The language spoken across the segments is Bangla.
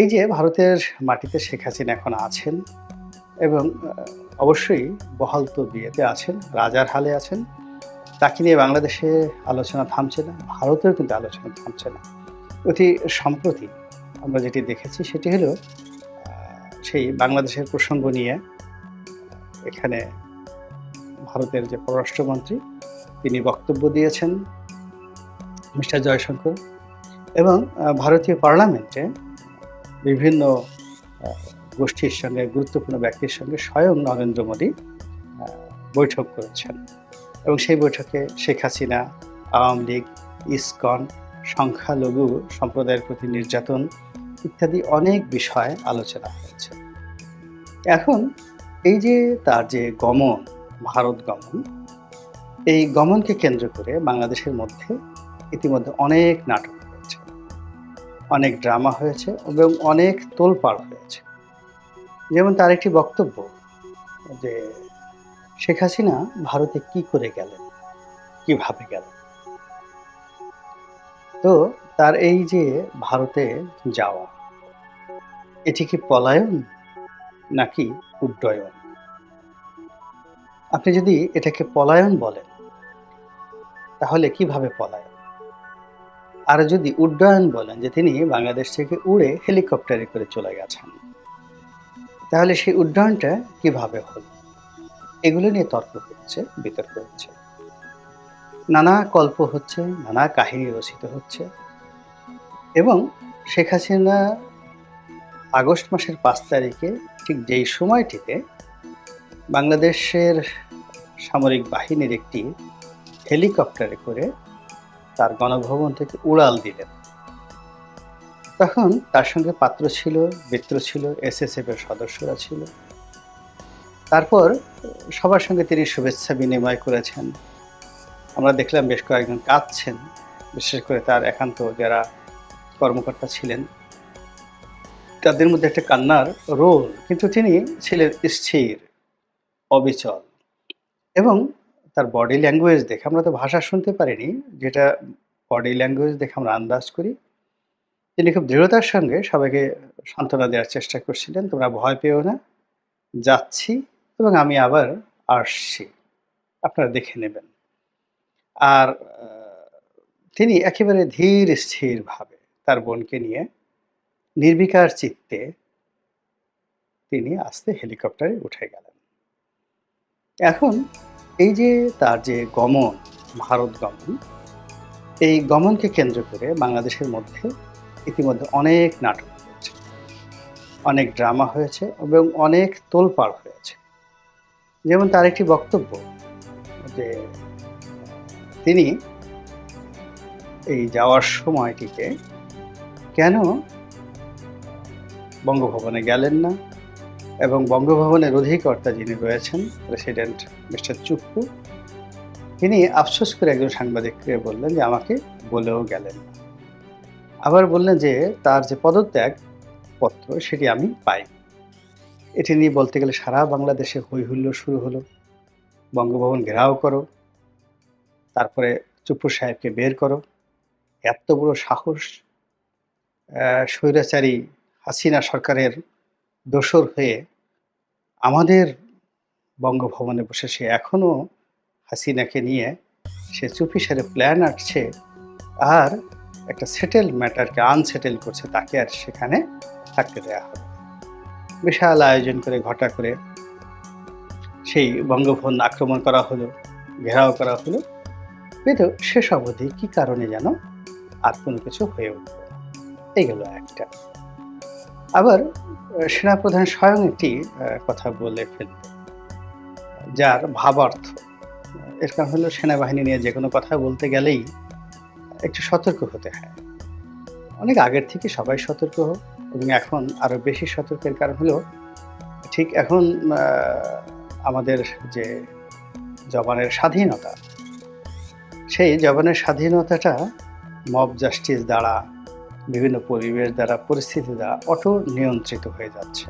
এই যে ভারতের মাটিতে শেখ হাসিনা এখন আছেন এবং অবশ্যই বহাল তো বিয়েতে আছেন, রাজার হালে আছেন, তাকে নিয়ে বাংলাদেশে আলোচনা থামছে না, ভারতেও কিন্তু আলোচনা থামছে না। অতি সম্প্রতি আমরা যেটি দেখেছি সেটি হলো সেই বাংলাদেশের প্রসঙ্গ নিয়ে, এখানে ভারতের যে পররাষ্ট্রমন্ত্রী, তিনি বক্তব্য দিয়েছেন মিস্টার জয়শঙ্কর এবং ভারতীয় পার্লামেন্টে বিভিন্ন গোষ্ঠীর সঙ্গে, গুরুত্বপূর্ণ ব্যক্তির সঙ্গে স্বয়ং নরেন্দ্র মোদী বৈঠক করেছেন। এবং সেই বৈঠকে শেখ হাসিনা, আওয়ামী লীগ, ইসকন, সংখ্যালঘু সম্প্রদায়ের প্রতি নির্যাতন ইত্যাদি অনেক বিষয় আলোচনা হয়েছে। এখন এই যে তার যে গমন, ভারত গমন, এই গমনকে কেন্দ্র করে বাংলাদেশের মধ্যে ইতিমধ্যে অনেক নাটক অনেক ড্রামা হয়েছে এবং অনেক তোলপাড় হয়েছে। যেমন তার একটি বক্তব্য যে, শেখ হাসিনা ভারতে কি করে গেলেন? কীভাবে গেলেন? তো তার এই যে ভারতে যাওয়া, এটি কি পলায়ন নাকি উড্ডয়ন? আপনি যদি এটাকে পলায়ন বলেন, তাহলে কীভাবে পলায়ন আর যদি উড্ডয়ন বলেন যে তিনি বাংলাদেশ থেকে উড়ে হেলিকপ্টারে করে চলে গেছেন, তাহলে সেই উড্ডয়নটা কীভাবে হলো? এগুলো নিয়ে তর্ক হচ্ছে, বিতর্ক হচ্ছে। নানা কল্প হচ্ছে, নানা কাহিনী রচিত হচ্ছে। এবং শেখ হাসিনা আগস্ট মাসের পাঁচ তারিখে ঠিক যেই সময়টিতে বাংলাদেশের সামরিক বাহিনীর একটি হেলিকপ্টারে করে তার গণভবন থেকে উড়াল দিলেন। তখন তার সঙ্গে পাত্র ছিল, মিত্র ছিল এসএসএফ এর সদস্যরা ছিল। তারপর সবার সঙ্গে তিনি শুভেচ্ছা বিনিময় করেছেন। আমরা দেখলাম বেশ কয়েকজন কাঁদছেন, বিশেষ করে তার একান্ত যারা কর্মকর্তা ছিলেন। তাদের মধ্যে একটা কান্নার রোল, কিন্তু তিনি ছিলেন স্থির, অবিচল এবং তার বডি ল্যাঙ্গুয়েজ দেখে আমরা তো ভাষা শুনতে পারিনি, যেটা বডি ল্যাঙ্গুয়েজ দেখে আমরা আন্দাজ করি। তিনি খুব দৃঢ়তার সঙ্গে সবাইকে সান্ত্বনা দেওয়ার চেষ্টা করছিলেন, তোমরা ভয় পেও না, যাচ্ছি এবং আমি আবার আসছি। আপনারা দেখে নেবেন। আর তিনি একেবারে ধীর স্থিরভাবে তার বোনকে নিয়ে নির্বিকার চিত্তে তিনি আস্তে হেলিকপ্টারে উঠে গেলেন। এখন এই যে তার যে গমন, ভারত গমন, এই গমনকে কেন্দ্র করে বাংলাদেশের মধ্যে ইতিমধ্যে অনেক নাটক হয়েছে। অনেক ড্রামা হয়েছে এবং অনেক তোলপাড় হয়েছে। যেমন তার একটি বক্তব্য যে তিনি এই যাওয়ার সময়টিকে কেন বঙ্গভবনে গেলেন না? এবং বঙ্গভবনের অধিকর্তা যিনি রয়েছেন, প্রেসিডেন্ট মিস্টার চুপ্পু, তিনি আফসোস করে একজন সাংবাদিককে বললেন যে আমাকে বলেও গেলেন। আবার বললেন যে তার যে পদত্যাগ পত্র, সেটি আমি পাই। এটি নিয়ে বলতে গেলে সারা বাংলাদেশে হইহুল্লো শুরু হলো। বঙ্গভবন ঘেরাও করো। তারপরে চুপ্পু সাহেবকে বের করো। এত বড় সাহস স্বৈরাচারী হাসিনা সরকারের দোসর হয়ে আমাদের বঙ্গভবনে বসে সে এখনও হাসিনাকে নিয়ে সে চুপি সারে প্ল্যান আঁটছে আর একটা সেটেল ম্যাটারকে আনসেটেল করছে, তাকে আর সেখানে থাকতে দেওয়া হবে। বিশাল আয়োজন করে, ঘটা করে সেই বঙ্গভবন আক্রমণ করা হলো, ঘেরাও করা হলো। কিন্তু শেষ অবধি কী কারণে যেন আর কোনো কিছু হয়ে উঠল না। এইগুলো একটা। আবার সেনাপ্রধান স্বয়ং একটি কথা বলে ফেলল, যার ভাবার্থ, এর কারণ হলো সেনাবাহিনী নিয়ে যে কোনো কথা বলতে গেলেই একটু সতর্ক হতে হয়। অনেক আগের থেকে সবাই সতর্ক হোক, এবং এখন আরও বেশি সতর্কের কারণ হলো, ঠিক এখন আমাদের যে জবানের স্বাধীনতা, সেই জবানের স্বাধীনতাটা মব জাস্টিস দ্বারা বিভিন্ন পরিবেশ দ্বারা পরিস্থিতি দ্বারা অটো নিয়ন্ত্রিত হয়ে যাচ্ছে।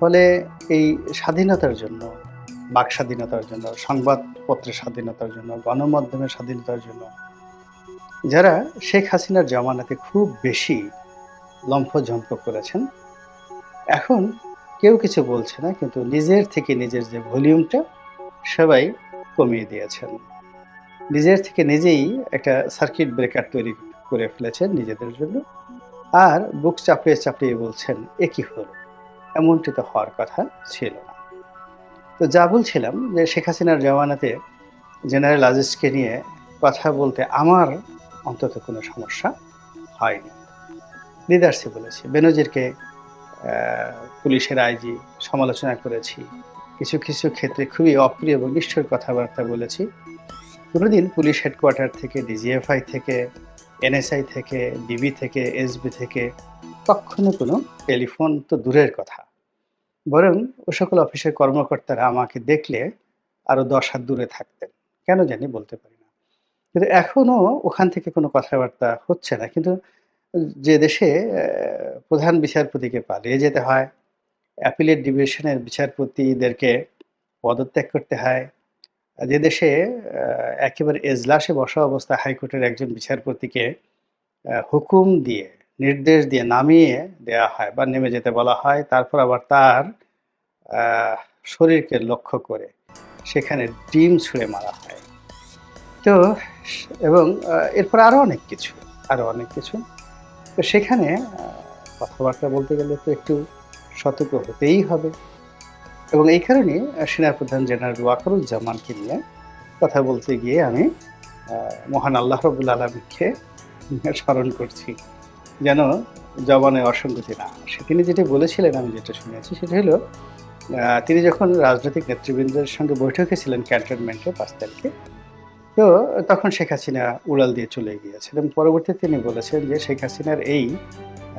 ফলে এই স্বাধীনতার জন্য, বাক স্বাধীনতার জন্য, সংবাদপত্রের স্বাধীনতার জন্য, গণমাধ্যমের স্বাধীনতার জন্য, যারা শেখ হাসিনার জমানাতে খুব বেশি লম্ফঝম্প করেছেন, এখন কেউ কিছু বলছে না, কিন্তু নিজের থেকে নিজের যে ভলিউমটা সবাই কমিয়ে দিয়েছেন। নিজের থেকে নিজেই একটা সার্কিট ব্রেকার তৈরি করে ফেলেছেন নিজেদের জন্য। আর বুক চাপড়িয়ে চাপড়িয়ে বলছেন, এ কি হলো? এমনটি তো হওয়ার কথা ছিল না। তো যা বলছিলাম যে শেখ হাসিনার জমানাতে জেনারেল আজিজকে নিয়ে কথা বলতে আমার অন্তত কোনো সমস্যা হয়নি। লিডার্সে বলেছি, বেনজিরকে পুলিশের আইজি সমালোচনা করেছি। কিছু কিছু ক্ষেত্রে খুবই অপ্রিয় এবং নিষ্ঠুর কথাবার্তা বলেছি। কোনোদিন পুলিশ হেডকোয়ার্টার থেকে, ডিজিএফআই থেকে এনএসআই থেকে, ডিবি থেকে, এসবি থেকে কখনো কোনো টেলিফোন তো দূরের কথা। বরং ও সকল অফিসের কর্মকর্তারা আমাকে দেখলে আরও দশ হাত দূরে থাকতেন। কেন জানি বলতে পারি না। কিন্তু এখনও ওখান থেকে কোনো কথাবার্তা হচ্ছে না। কিন্তু যে দেশে প্রধান বিচারপতিকে পালিয়ে যেতে হয়, অ্যাপিলেট ডিভিশনের বিচারপতিদেরকে পদত্যাগ করতে হয় যে দেশে একেবারে এজলাসে বসা অবস্থায় হাইকোর্টের একজন বিচারপতিকে হুকুম দিয়ে, নির্দেশ দিয়ে নামিয়ে দেওয়া হয় বা নেমে যেতে বলা হয়। তারপর আবার তার শরীরকে লক্ষ্য করে সেখানে ডিম ছুঁড়ে মারা হয়। তো, এবং এরপর আরও অনেক কিছু আরও অনেক কিছু। তো সেখানে কথাবার্তা বলতে গেলে তো একটু সতর্ক হতেই হবে। এবং এই কারণে সেনাপ্রধান জেনারেল ওয়াকারুজ্জামানকে নিয়ে কথা বলতে গিয়ে আমি মহান আল্লাহ রবুল আলমীকে স্মরণ করছি। যেন জবানে অসঙ্গতি না আসে। তিনি যেটা বলেছিলেন, আমি যেটা শুনেছি, সেটা হলো তিনি যখন রাজনৈতিক নেতৃবৃন্দের সঙ্গে বৈঠকে ছিলেন ক্যান্টনমেন্টে পাঁচ তারিখে তো তখন শেখ হাসিনা উড়াল দিয়ে চলে গিয়েছেন এবং পরবর্তীতে তিনি বলেছেন যে শেখ হাসিনার এই,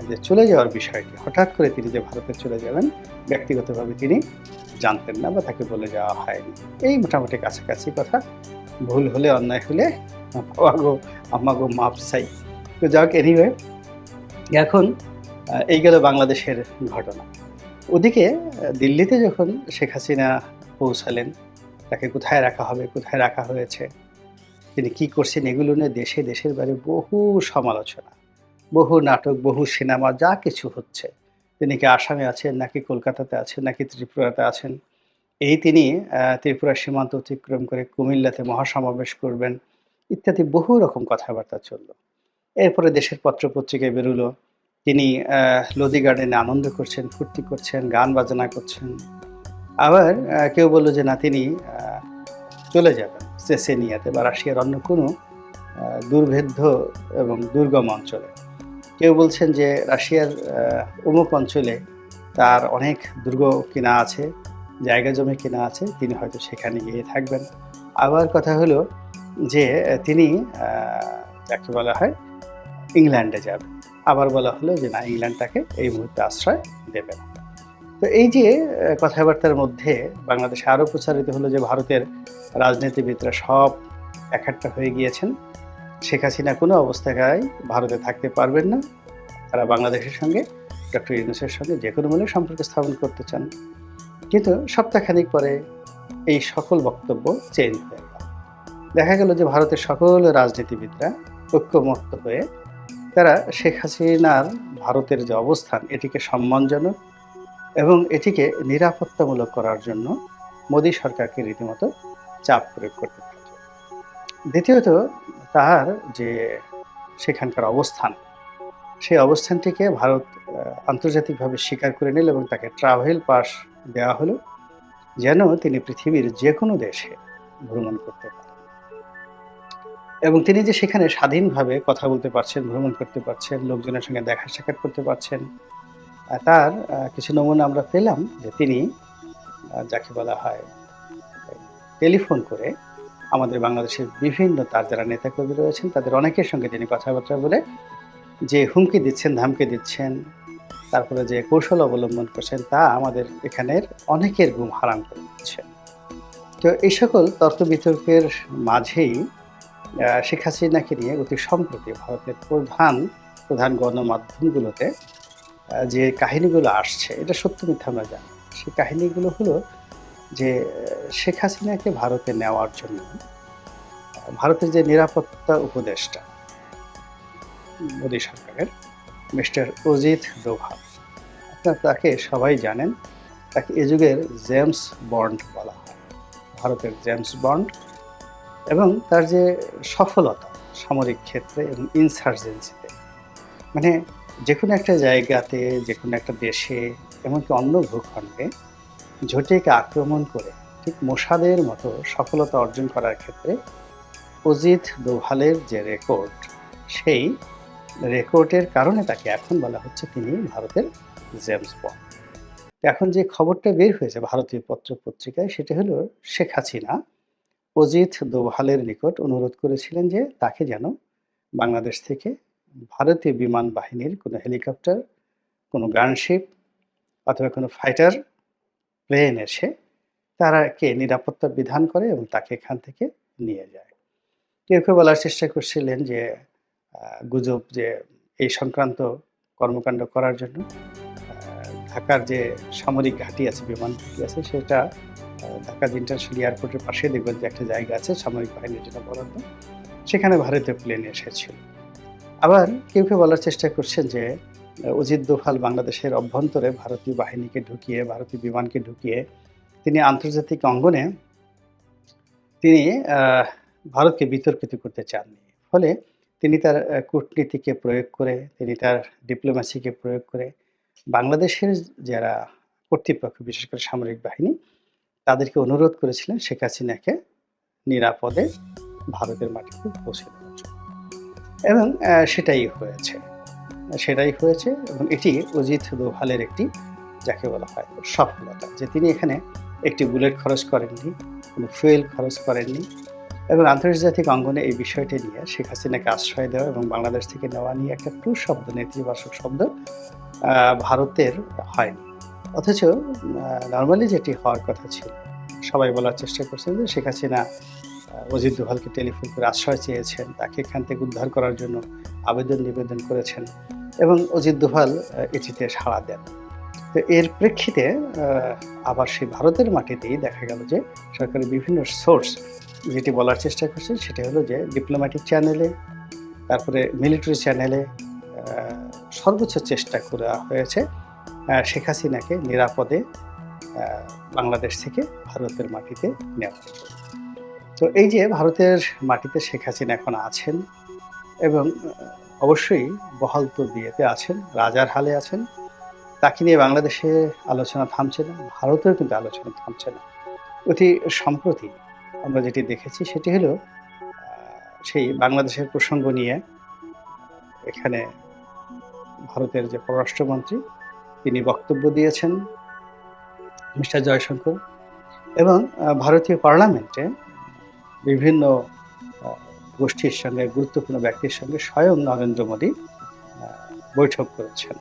যে চলে যাওয়ার বিষয়টি, হঠাৎ করে তিনি যে ভারতে চলে যাবেন, ব্যক্তিগতভাবে তিনি জানতেন না বা তাকে বলে যাওয়া হয়নি। এই মোটামুটি কাছাকাছি কথা। ভুল হলে, অন্যায় হলে বাবাগো আম্মাগো মাপ চাই। তো যাক এনিওয়ে এখন এই গেল বাংলাদেশের ঘটনা। ওদিকে, দিল্লিতে যখন শেখ হাসিনা পৌঁছালেন, তাকে কোথায় রাখা হবে, কোথায় রাখা হয়েছে তিনি কি করছেন এগুলো নিয়ে দেশে, দেশের বাইরে বহু সমালোচনা, বহু নাটক, বহু সিনেমা, যা কিছু হচ্ছে। তিনি কি আসামে আছেন, নাকি কলকাতাতে আছেন, নাকি ত্রিপুরাতে আছেন? এই তিনি ত্রিপুরা সীমান্ত অতিক্রম করে কুমিল্লাতে মহাসমাবেশ করবেন, ইত্যাদি বহু রকম কথাবার্তা চলল। এরপরে দেশের পত্রপত্রিকায় বেরোলো। তিনি লোদি গার্ডেনে আনন্দ করছেন, ফুর্তি করছেন, গান বাজনা করছেন। আবার কেউ বলল যে, না, তিনি চলে যাবেন। চেসেনিয়াতে বা রাশিয়ার অন্য কোনো দুর্ভেদ্য এবং দুর্গম অঞ্চলে। কেউ বলছেন যে রাশিয়ার অমুক অঞ্চলে তার অনেক দুর্গ কিনা আছে, জায়গা জমি কিনা আছে, তিনি হয়তো সেখানে গিয়ে থাকবেন। আবার কথা হলো যে তিনি যাকে বলা হয় ইংল্যান্ডে যাবেন। আবার বলা হলো যে না, ইংল্যান্ড তাকে এই মুহূর্তে আশ্রয় দেবে না। তো এই যে কথাবার্তার মধ্যে বাংলাদেশে আরও প্রচারিত হলো যে ভারতের রাজনীতিবিদরা সব একাট্টা হয়ে গিয়েছেন, শেখ হাসিনা কোনো অবস্থায় ভারতে থাকতে পারবেন না। তারা বাংলাদেশের সঙ্গে, ডক্টর ইউনুসের সঙ্গে যে কোনো মূল্যে সম্পর্ক স্থাপন করতে চান। কিন্তু সপ্তাহখানিক পরে এই সকল বক্তব্য চেঞ্জ হয়ে গেল। দেখা গেল যে ভারতের সকল রাজনীতিবিদরা ঐক্যমত্ত হয়ে, তারা শেখ হাসিনার ভারতের যে অবস্থান, এটিকে সম্মানজনক এবং এটিকে নিরাপত্তামূলক করার জন্য মোদী সরকারকে রীতিমতো চাপ প্রয়োগ করতে থাকে দ্বিতীয়ত, তার যে সেখানকার অবস্থান, সেই অবস্থানটিকে ভারত আন্তর্জাতিকভাবে স্বীকার করে নিল এবং তাকে ট্রাভেল পাস দেওয়া হলো, যেন তিনি পৃথিবীর যে কোনো দেশে ভ্রমণ করতে পারেন। এবং তিনি যে সেখানে স্বাধীনভাবে কথা বলতে পারছেন, ভ্রমণ করতে পারছেন, লোকজনের সঙ্গে দেখা সাক্ষাৎ করতে পারছেন তার কিছু নমুনা আমরা পেলাম যে তিনি যাকে বলা হয়, টেলিফোন করে আমাদের বাংলাদেশের বিভিন্ন, তার যারা নেতাকর্মী রয়েছেন, তাদের অনেকের সঙ্গে তিনি কথাবার্তা বলে যে হুমকি দিচ্ছেন, ধামকি দিচ্ছেন তারপরে যে কৌশল অবলম্বন করছেন, তা আমাদের এখানের অনেকের ঘুম হারাম করে দিচ্ছে। তো এই সকল তর্ক বিতর্কের মাঝেই শেখ হাসিনাকে নিয়ে অতি সম্প্রতি ভারতের প্রধান প্রধান গণমাধ্যমগুলোতে যে কাহিনীগুলো আসছে, এটা সত্য মিথ্যা আমরা জানি। সেই কাহিনীগুলো হলো যে শেখ হাসিনাকে ভারতে নেওয়ার জন্য, ভারতের যে নিরাপত্তা উপদেষ্টা, মোদী সরকারের মিস্টার অজিত দোভাল, আপনার তাকে সবাই জানেন, তাকে এ যুগের জেমস বন্ড বলা হয়। ভারতের জেমস বন্ড এবং তার যে সফলতা সামরিক ক্ষেত্রে এবং ইনসার্জেন্সিতে মানে যে কোনো একটা জায়গাতে যে কোনো একটা দেশে, এমনকি অন্য ভূখণ্ডে ঝটিকে আক্রমণ করে ঠিক মোসাদের মতো সফলতা অর্জন করার ক্ষেত্রে অজিত দোভালের যে রেকর্ড, সেই রেকর্ডের কারণে তাকে এখন বলা হচ্ছে তিনি ভারতের জেমস বন্ড। এখন যে খবরটা বের হয়েছে ভারতীয় পত্র পত্রিকায়, সেটা হলো শেখ হাসিনা অজিত দোভালের নিকট অনুরোধ করেছিলেন যে তাকে যেন বাংলাদেশ থেকে ভারতীয় বিমান বাহিনীর কোনো হেলিকপ্টার, কোনো গানশিপ অথবা কোনো ফাইটার প্লেন এসে তারাকে নিরাপত্তা বিধান করে এবং তাকে এখান থেকে নিয়ে যায়। কেউ কেউ বলার চেষ্টা করছিলেন যে গুজব যে এই সংক্রান্ত কর্মকাণ্ড করার জন্য ঢাকার যে সামরিক ঘাঁটি আছে, বিমান ঘাঁটি আছে, সেটা ঢাকা ইন্টারন্যাশনাল এয়ারপোর্টের পাশে দেখবেন যে একটা জায়গা আছে, সামরিক বাহিনীর জন্য বরাদ্দ, সেখানে ভারতীয় প্লেন এসেছিল। আবার কেউ কেউ বলার চেষ্টা করছেন যে, অজিত দোভাল বাংলাদেশের অভ্যন্তরে ভারতীয় বাহিনীকে ঢুকিয়ে, ভারতীয় বিমানকে ঢুকিয়ে তিনি আন্তর্জাতিক অঙ্গনে তিনি ভারতকে বিতর্কিত করতে চাননি। ফলে তিনি তার কূটনীতিকে প্রয়োগ করে, তিনি তার ডিপ্লোম্যাসিকে প্রয়োগ করে বাংলাদেশের যারা কর্তৃপক্ষ, বিশেষ করে সামরিক বাহিনী, তাদেরকে অনুরোধ করেছিলেন শেখ হাসিনাকে নিরাপদে ভারতের মাটিতে পৌঁছে এবং সেটাই হয়েছে। সেটাই হয়েছে এবং এটি অজিত দোভালের একটি, যাকে বলা হয় সফলতা, যে তিনি এখানে একটি বুলেট খরচ করেননি, কোনো ফুয়েল খরচ করেননি এবং আন্তর্জাতিক অঙ্গনে এই বিষয়টি নিয়ে শেখ হাসিনাকে আশ্রয় দেওয়া এবং বাংলাদেশ থেকে নেওয়া নিয়ে একটা টু শব্দ নেতিবাচক শব্দ ভারতের হয়নি। অথচ নর্মালি যেটি হওয়ার কথা ছিল, সবাই বলার চেষ্টা করছেন যে শেখ হাসিনা অজিত দোভালকে টেলিফোন করে আশ্রয় চেয়েছেন, তাকে এখান থেকে উদ্ধার করার জন্য আবেদন নিবেদন করেছেন এবং অজিত দোভাল এটিতে সাড়া দেন তো এর প্রেক্ষিতে আবার সেই ভারতের মাটিতেই দেখা গেল যে সরকারের বিভিন্ন সোর্স যেটি বলার চেষ্টা করছে সেটা হলো যে ডিপ্লোম্যাটিক চ্যানেলে তারপরে মিলিটারি চ্যানেলে সর্বোচ্চ চেষ্টা করা হয়েছে শেখ হাসিনাকে নিরাপদে বাংলাদেশ থেকে ভারতের মাটিতে নেওয়া। তো এই যে ভারতের মাটিতে শেখ হাসিনা এখন আছেন এবং অবশ্যই বহাল তো বিয়েতে আছেন, রাজার হালে আছেন, তাকে নিয়ে বাংলাদেশে আলোচনা থামছে না, ভারতেও কিন্তু আলোচনা থামছে না। অতি সম্প্রতি আমরা যেটি দেখেছি সেটি হলো সেই বাংলাদেশের প্রসঙ্গ নিয়ে এখানে ভারতের যে পররাষ্ট্রমন্ত্রী, তিনি বক্তব্য দিয়েছেন মিস্টার জয়শঙ্কর এবং ভারতীয় পার্লামেন্টে বিভিন্ন গোষ্ঠীর সঙ্গে গুরুত্বপূর্ণ ব্যক্তির সঙ্গে স্বয়ং নরেন্দ্র মোদী বৈঠক করেছেন।